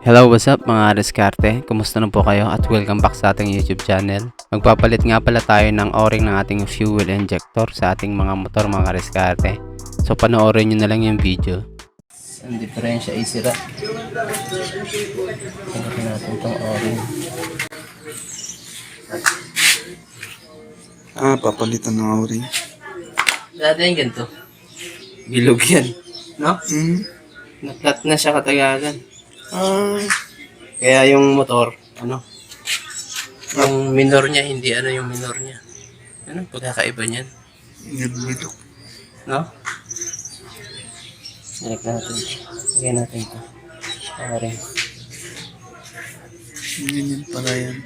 Hello, what's up mga diskarte? Kumusta na po kayo at welcome back sa ating YouTube channel. Magpapalit nga pala tayo ng o-ring ng ating fuel injector sa ating mga motor mga diskarte. So panoorin nyo na lang yung video. Ang diferensya ay sira. Tingnan natin itong o-ring. Ah, papalitan ng o-ring. Dati yung ganito. Bilog yan. No? Hmm. Na-flat na siya katagalan. Ah, Kaya yung motor, ano? Yung minor niya, hindi ano yung minor niya. Ano? Pagkakaiba niyan. nilito. No? Select natin. Lagyan natin ito. Pare. Ganyan pala yan.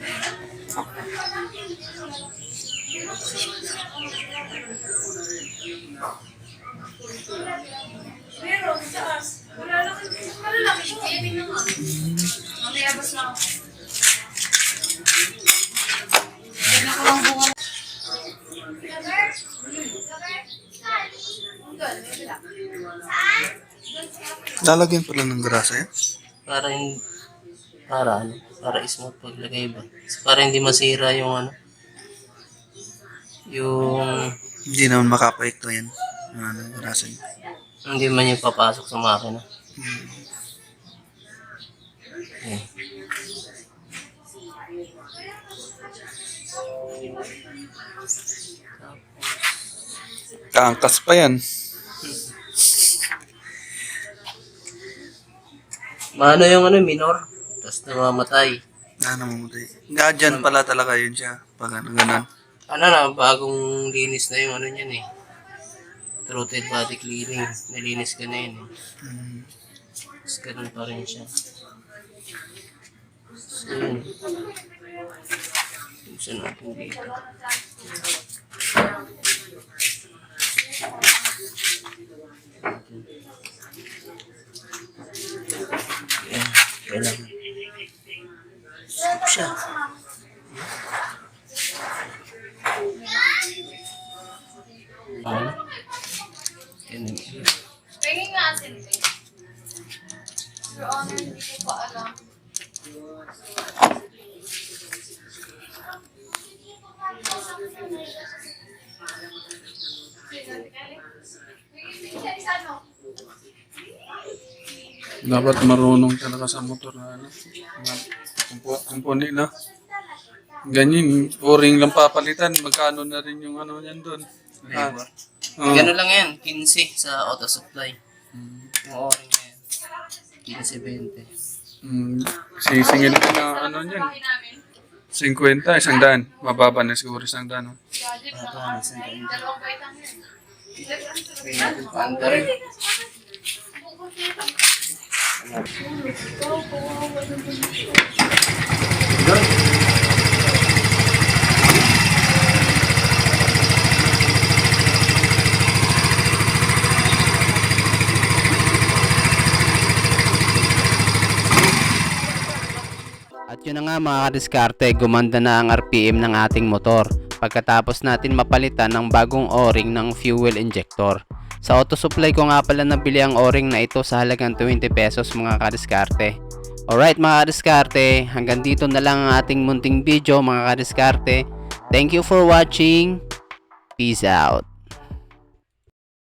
Lalagyan pala ng grasa yan. Para hindi, para ano? Para smooth paglagay ba? Para hindi masira yung ano? Yung Hindi naman makapaikto yan. Ano, grasa yan. hindi man yung papasok sa makina. Okay. Kaangkas pa yan. Maano yung ano, minor? Tapos namamatay. Ah, namamatay. Nga dyan pala talaga yun siya. Pag ano, ganun. Ano na, bagong linis na yung ano niyan eh. Throated body cleaning. Nilinis ka na yun eh. Hmm. Tapos ganun pa rin siya. So. Buksan natin dito. Ayan, kailangan. Stop siya. Ano? Yan, yan. Your Honor, hindi ko pa alam. Dapat marunong talaga sa motor na ano. Kumpuni na. Ganyan, o-ring lang papalitan. Magkano na rin yung ano yan doon. Ah, oh. Gano'n lang yan, 15 sa auto supply. Yung orange 15-20. Mm, sisingil ko na ano yan. Bahay namin. 50, isang daan. Mababa na siguro isang daan. oh. Baba, na. isang daan. Dalawang baitang yun. Kaya natin paanda rin. At yun na nga mga kadiskarte, gumanda na ang RPM ng ating motor pagkatapos natin mapalitan ng bagong o-ring ng fuel injector. Sa auto supply ko nga pala nabili ang o-ring na ito sa halagang 20 pesos mga kadiskarte. Alright mga kadiskarte, hanggang dito na lang ang ating munting video mga kadiskarte. Thank you for watching. Peace out.